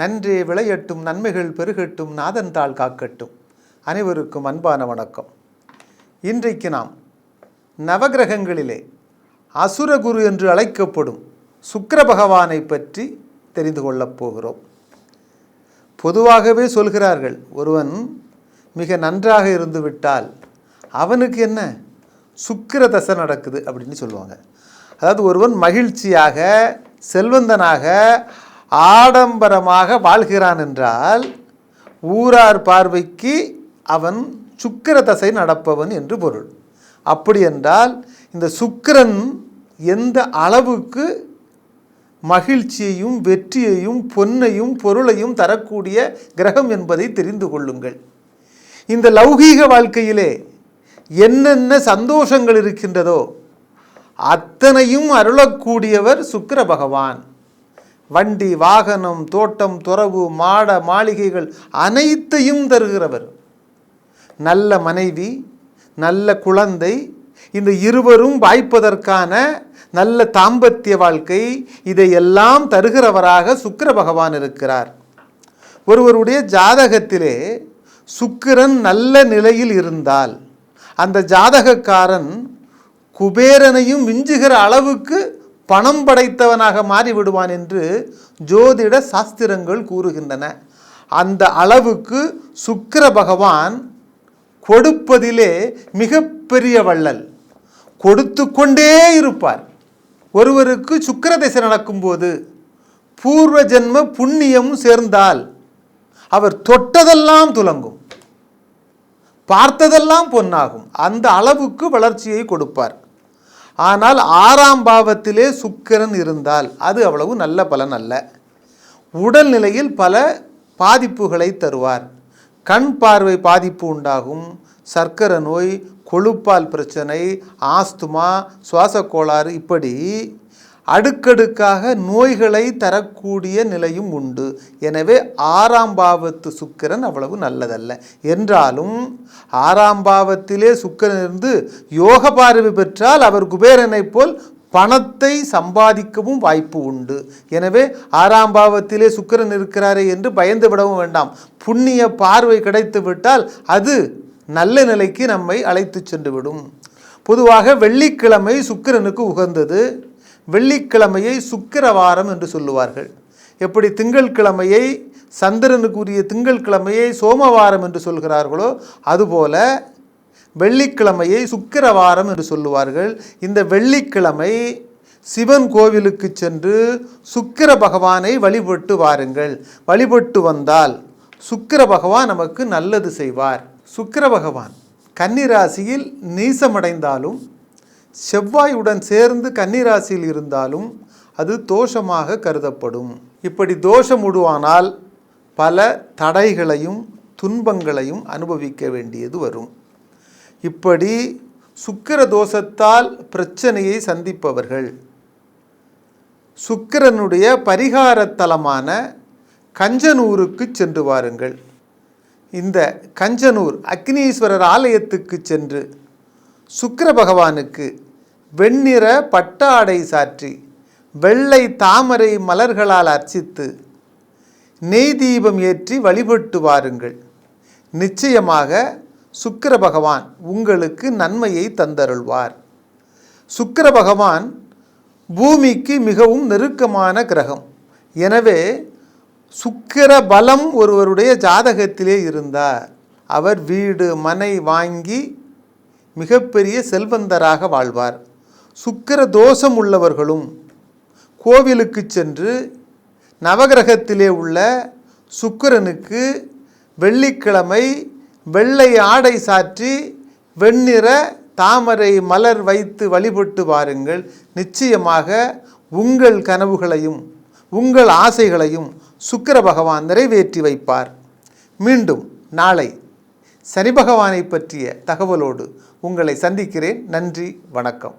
நன்றே விளையட்டும் நன்மைகள் பெருகட்டும் நாதன் தாள் காக்கட்டும். அனைவருக்கும் அன்பான வணக்கம். இன்றைக்கு நாம் நவகிரகங்களிலே அசுரகுரு என்று அழைக்கப்படும் சுக்கர பகவானை பற்றி தெரிந்து கொள்ளப் போகிறோம். பொதுவாகவே சொல்கிறார்கள் ஒருவன் மிக நன்றாக இருந்து விட்டால் அவனுக்கு என்ன? சுக்கிர தசை நடக்குது அப்படின்னு சொல்லுவாங்க. அதாவது ஒருவன் மகிழ்ச்சியாக செல்வந்தனாக ஆடம்பரமாக வாழ்கிறான் என்றால் ஊரார் பார்வைக்கு அவன் சுக்கிர தசை நடப்பவன் என்று பொருள். அப்படி என்றால் இந்த சுக்கிரன் எந்த அளவுக்கு மகிழ்ச்சியையும் வெற்றியையும் பொன்னையும் பொருளையும் தரக்கூடிய கிரகம் என்பதை தெரிந்து கொள்ளுங்கள். இந்த லௌகீக வாழ்க்கையிலே என்னென்ன சந்தோஷங்கள் இருக்கின்றதோ அத்தனையும் அருளக்கூடியவர் சுக்கிர பகவான். வண்டி வாகனம் தோட்டம் துறவு மாட மாளிகைகள் அனைத்தையும் தருகிறவர். நல்ல மனைவி நல்ல குழந்தை இந்த இருவரும் வாய்ப்பதற்கான நல்ல தாம்பத்திய வாழ்க்கை இதையெல்லாம் தருகிறவராக சுக்கிர பகவான் இருக்கிறார். ஒருவருடைய ஜாதகத்திலே சுக்கிரன் நல்ல நிலையில் இருந்தால் அந்த ஜாதகக்காரன் குபேரனையும் மிஞ்சுகிற அளவுக்கு பணம் படைத்தவனாக மாறிவிடுவான் என்று ஜோதிட சாஸ்திரங்கள் கூறுகின்றன. அந்த அளவுக்கு சுக்கிர பகவான் கொடுப்பதிலே மிகப்பெரிய வள்ளல். கொடுத்து கொண்டே இருப்பார். ஒருவருக்கு சுக்கர திசை நடக்கும்போது பூர்வ ஜென்ம புண்ணியம் சேர்ந்தால் அவர் தொட்டதெல்லாம் துலங்கும். பார்த்ததெல்லாம் பொன்னாகும். அந்த அளவுக்கு வளர்ச்சியை கொடுப்பார். ஆனால் ஆறாம் பாவத்திலே சுக்கிரன் இருந்தால் அது அவ்வளவு நல்ல பலன் அல்ல. உடல்நிலையில் பல பாதிப்புகளை தருவார். கண் பார்வை பாதிப்பு உண்டாகும். சர்க்கரை நோய் கொழுப்பால் பிரச்சனை ஆஸ்துமா சுவாச கோளாறு இப்படி அடுக்கடுக்காக நோய்களை தரக்கூடிய நிலையும் உண்டு. எனவே ஆறாம் பாவத்து சுக்கிரன் அவ்வளவு நல்லதல்ல. என்றாலும் ஆறாம் பாவத்திலே சுக்கிரன் இருந்து யோக பார்வை பெற்றால் அவர் குபேரனைப் போல் பணத்தை சம்பாதிக்கவும் வாய்ப்பு உண்டு. எனவே ஆறாம் பாவத்திலே சுக்கிரன் இருக்கிறாரே என்று பயந்து விடவும் வேண்டாம். புண்ணிய பார்வை கிடைத்து விட்டால் அது நல்ல நிலைக்கு நம்மை அழைத்து சென்று விடும். பொதுவாக வெள்ளிக்கிழமை சுக்கிரனுக்கு உகந்தது. வெள்ளிக்கிழமையை சுக்கிரவாரம் என்று சொல்லுவார்கள். எப்படி திங்கள்கிழமையை சந்திரனுக்குரிய திங்கள்கிழமையை சோமவாரம் என்று சொல்கிறார்களோ அதுபோல வெள்ளிக்கிழமையை சுக்கிரவாரம் என்று சொல்லுவார்கள். இந்த வெள்ளிக்கிழமை சிவன் கோவிலுக்கு சென்று சுக்கிர பகவானை வழிபட்டு வாருங்கள். வழிபட்டு வந்தால் சுக்கிர பகவான் நமக்கு நல்லது செய்வார். சுக்கிர பகவான் கன்னிராசியில் நீசமடைந்தாலும் செவ்வாயுடன் சேர்ந்து கன்னிராசியில் இருந்தாலும் அது தோஷமாக கருதப்படும். இப்படி தோஷம் உடுவானால் பல தடைகளையும் துன்பங்களையும் அனுபவிக்க வேண்டியது வரும். இப்படி சுக்கிர தோஷத்தால் பிரச்சனையை சந்திப்பவர்கள் சுக்கிரனுடைய பரிகாரத்தலமான கஞ்சனூருக்கு சென்று வாருங்கள். இந்த கஞ்சனூர் அக்னீஸ்வரர் ஆலயத்துக்கு சென்று சுக்கர பகவானுக்கு வெண்ணிற பட்டாடை சாற்றி வெள்ளை தாமரை மலர்களால் அர்ச்சித்து நெய் தீபம் ஏற்றி வழிபட்டு வாருங்கள். நிச்சயமாக சுக்கர பகவான் உங்களுக்கு நன்மையை தந்தருள்வார். சுக்கர பகவான் பூமிக்கு மிகவும் நெருக்கமான கிரகம். எனவே சுக்கிர பலம் ஒருவருடைய ஜாதகத்திலே இருந்தார். அவர் வீடு மனை வாங்கி மிகப்பெரிய செல்வந்தராக வாழ்வார். சுக்கிர தோஷம் உள்ளவர்களும் கோவிலுக்கு சென்று நவகிரகத்திலே உள்ள சுக்கிரனுக்கு வெள்ளிக்கிழமை வெள்ளை ஆடை சாற்றி வெண்ணிற தாமரை மலர் வைத்து வழிபட்டு வாருங்கள். நிச்சயமாக உங்கள் கனவுகளையும் உங்கள் ஆசைகளையும் சுக்கிர பகவான் நிறைவேற்றி வைப்பார். மீண்டும் நாளை சனி பகவானை பற்றிய தகவலோடு உங்களை சந்திக்கிறேன். நன்றி வணக்கம்.